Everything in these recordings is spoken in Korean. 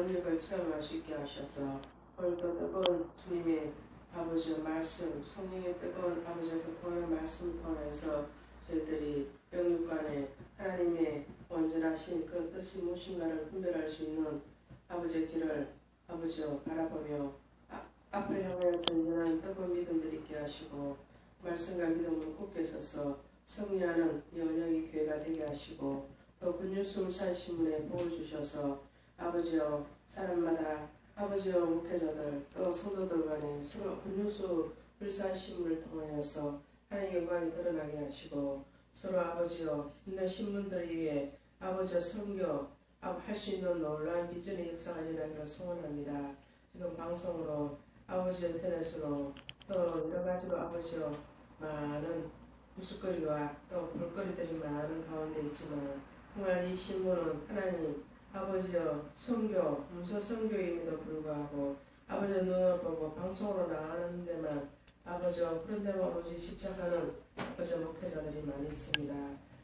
능력을 체험할 수 있게 하셔서 오늘도 뜨거운 주님의 아버지의 말씀, 성령의 뜨거운 아버지의 교통의 말씀 통해서 저희들이 영육간에 하나님의 온전하신 그 뜻이 무엇인가를 분별할 수 있는 아버지의 길을 아버지여 바라보며 아, 앞을 향하여 전전한 뜨거운 믿음들 있게 하시고 말씀과 믿음으로 굳게 서서 승리하는 연영의 교회가 되게 하시고 또 근육수 울산 신문에 복을 주셔서 아버지여 사람마다 아버지여 목회자들 또 성도들 간에 서로 울산 신문을 통하여서 하나님의 영광이 드러나게 하시고 서로 아버지여 있는 신문들 위해 아버지여 성교 할 수 있는 놀라운 비전의 역사가 일어나기를 소원합니다. 지금 방송으로 아버지의 인터넷으로 또 여러 가지로 아버지여 많은 뉴스거리와 또 볼거리들이 많은 가운데 있지만 정말 이 신문은 하나님 아버지여 성교 문서 성교임에도 불구하고 아버지의 눈을 보고 방송으로 나가는 데만 아버지여 그런 데만 오로지 집착하는 아버지 목회자들이 많이 있습니다.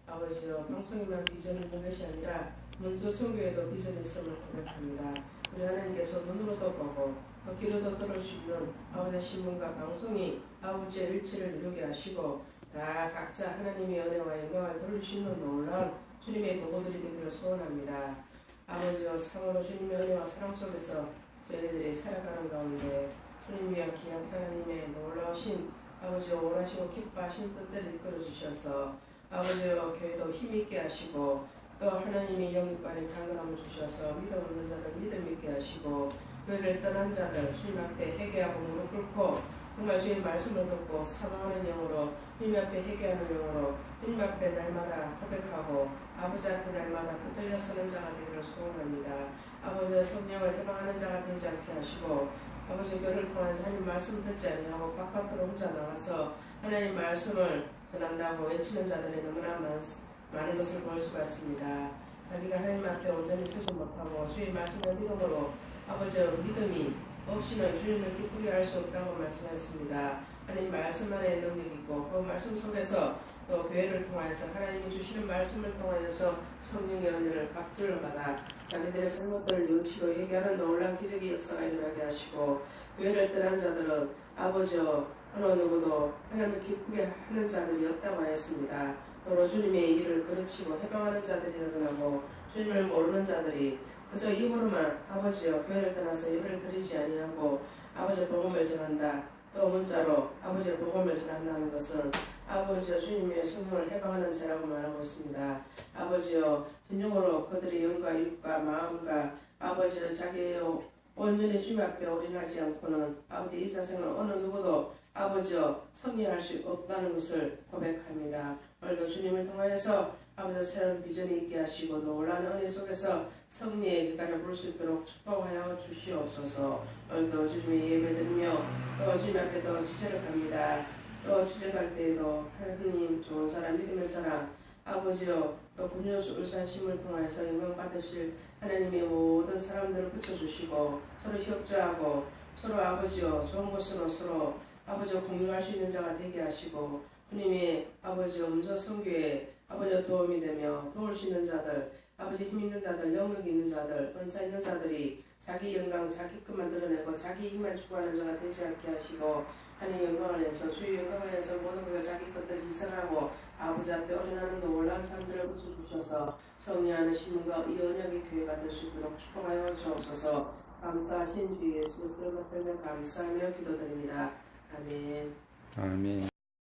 아버지여 방송에만 비전이 있는 것이 아니라 문서 성교에도 비전이 있음을 고백합니다. 우리 하나님께서 눈으로도 보고 또 귀로도 들을 수 있는 아버지의 신문과 방송이 아버지의 일치를 이루게 하시고 다 각자 하나님의 은혜와 영광을 돌릴 수 있는 놀라운 주님의 도구들이 되기를 소원합니다. 아버지와 상으로 주님의 은혜와 사랑 속에서 저희들이 살아가는 가운데 주님 위한 귀한 하나님의 놀라우신 아버지와 원하시고 기뻐하신 뜻대로 이끌어 주셔서 아버지와 교회도 힘있게 하시고 또 하나님의 영육간에 강건함을 주셔서 믿음 없는 자들 믿음 있게 하시고 교회를 떠난 자들 주님 앞에 회개하고 무릎 꿇고 정말 주의 말씀을 듣고 사랑하는 영으로 주님 앞에 회개하는 영으로 주님 앞에 날마다 고백하고 아버지 앞에 날마다 붙들려 서는 자가 되기를 소원합니다. 아버지의 성령을 해방하는 자가 되지 않게 하시고 아버지 교를 통해서 하나님 말씀 듣지 아니하고 바깥으로 혼자 나가서 하나님 말씀을 전한다고 외치는 자들이 너무나 많, 많은 것을 볼 수가 있습니다. 자기가 하나님 앞에 온전히 서지 못하고 주의 말씀을 믿음으로 아버지의 믿음이 없이는 주님을 기쁘게 할 수 없다고 말씀하셨습니다. 하나님 말씀 안에 능력이 있고 그 말씀 속에서 또 교회를 통하여서 하나님이 주시는 말씀을 통하여서 성령의 은혜를 갑절을 받아 자기들의 잘못들을 뉘우치고 회개하는 놀라운 기적의 역사가 일어나게 하시고 교회를 떠난 자들은 아버지여 어느 누구도 하나님을 기쁘게 하는 자들이 없다고 하였습니다. 또로 주님의 일을 그르치고 해방하는 자들이 일어나고 주님을 모르는 자들이 그저 입으로만 아버지여 교회를 떠나서 예배를 드리지 아니하고 아버지의 복음을 전한다. 또 문자로 아버지의 복음을 전한다는 것은 아버지여 주님의 성령을 해방하는 자라고 말하고 있습니다. 아버지여 진정으로 그들의 영과 육과 마음과 아버지여 자기의 온전히 주님 앞에 올인하지 않고는 아버지 이 세상은 어느 누구도 아버지여 성리할 수 없다는 것을 고백합니다. 오늘도 주님을 통하여서 아버지 새로운 비전이 있게 하시고 놀라운 은혜 속에서 성리의 기간을 부를 수 있도록 축복하여 주시옵소서 오늘도 주님의 예배드리며 또 주님 앞에 더 지체를 합니다. 또 지체갈 때에도 하나님 좋은 사람 믿음의 사람 아버지여 또 군요수 울산심을 통하여서 영광 받으실 하나님의 모든 사람들을 붙여주시고 서로 협조하고 서로 아버지여 좋은 것으로 서로 아버지와 공유할 수 있는 자가 되게 하시고 주님의 아버지 음서 성교에 아버지와 도움이 되며 도울 수 있는 자들 아버지 힘 있는 자들 영역 있는 자들 은사 있는 자들이 자기 영광 자기 것만 드러내고 자기 힘만 추구하는 자가 되지 않게 하시고 하나님 영광을 내서 주의 영광을 내서 모든 것을 자기 것들을 희생하고 아버지 앞에 어린하는 놀라운 사람들을 붙여주셔서 성리하는 신문과 이 언약의 교회가 될 수 있도록 축복하여 주옵소서 감사하신 주 예수 그리스도를 받들며 감사하며 기도드립니다. 아멘. 아멘.